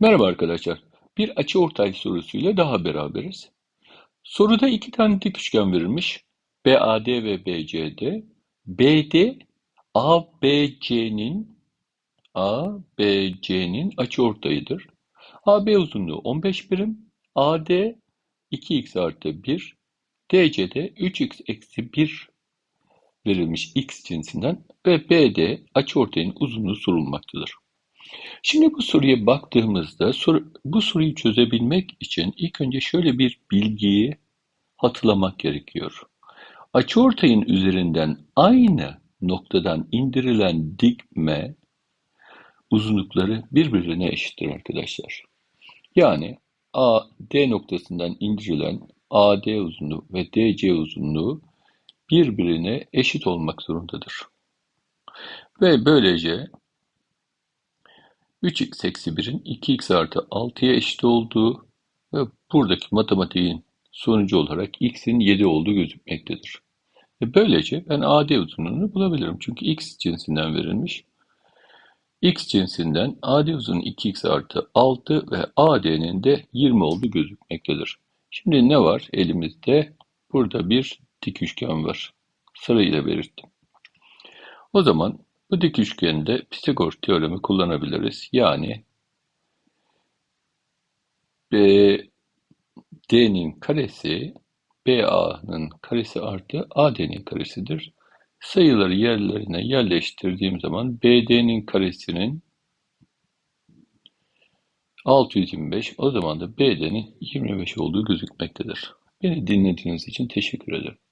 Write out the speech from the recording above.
Merhaba arkadaşlar. Bir açıortay sorusuyla daha beraberiz. Soruda iki tane dik üçgen verilmiş. BAD ve BCD. BD ABC'nin ABC'nin açıortayıdır. AB uzunluğu 15 birim. AD 2x artı 1. DC'de 3x eksi 1 verilmiş x cinsinden ve BD açıortayın uzunluğu sorulmaktadır. Şimdi bu soruya baktığımızda soru, bu soruyu çözebilmek için ilk önce şöyle bir bilgiyi hatırlamak gerekiyor. Açıortayın üzerinden aynı noktadan indirilen dikme uzunlukları birbirine eşittir arkadaşlar. Yani A, D noktasından indirilen AD uzunluğu ve DC uzunluğu birbirine eşit olmak zorundadır. Ve böylece 3x eksi 1'in 2x artı 6'ya eşit olduğu ve buradaki matematiğin sonucu olarak x'in 7 olduğu gözükmektedir. Ve böylece ben AD uzunluğunu bulabilirim. Çünkü x cinsinden verilmiş. x cinsinden AD uzunluğu 2x artı 6 ve AD'nin de 20 olduğu gözükmektedir. Şimdi ne var elimizde? Burada bir dik üçgen var. Sarıyla belirttim. O zaman bu dik üçgende Pisagor teoremi kullanabiliriz. Yani BD'nin karesi BA'nın karesi artı AD'nin karesidir. Sayıları yerlerine yerleştirdiğim zaman BD'nin karesinin 625 o zaman da BD'nin 25 olduğu gözükmektedir. Beni dinlediğiniz için teşekkür ederim.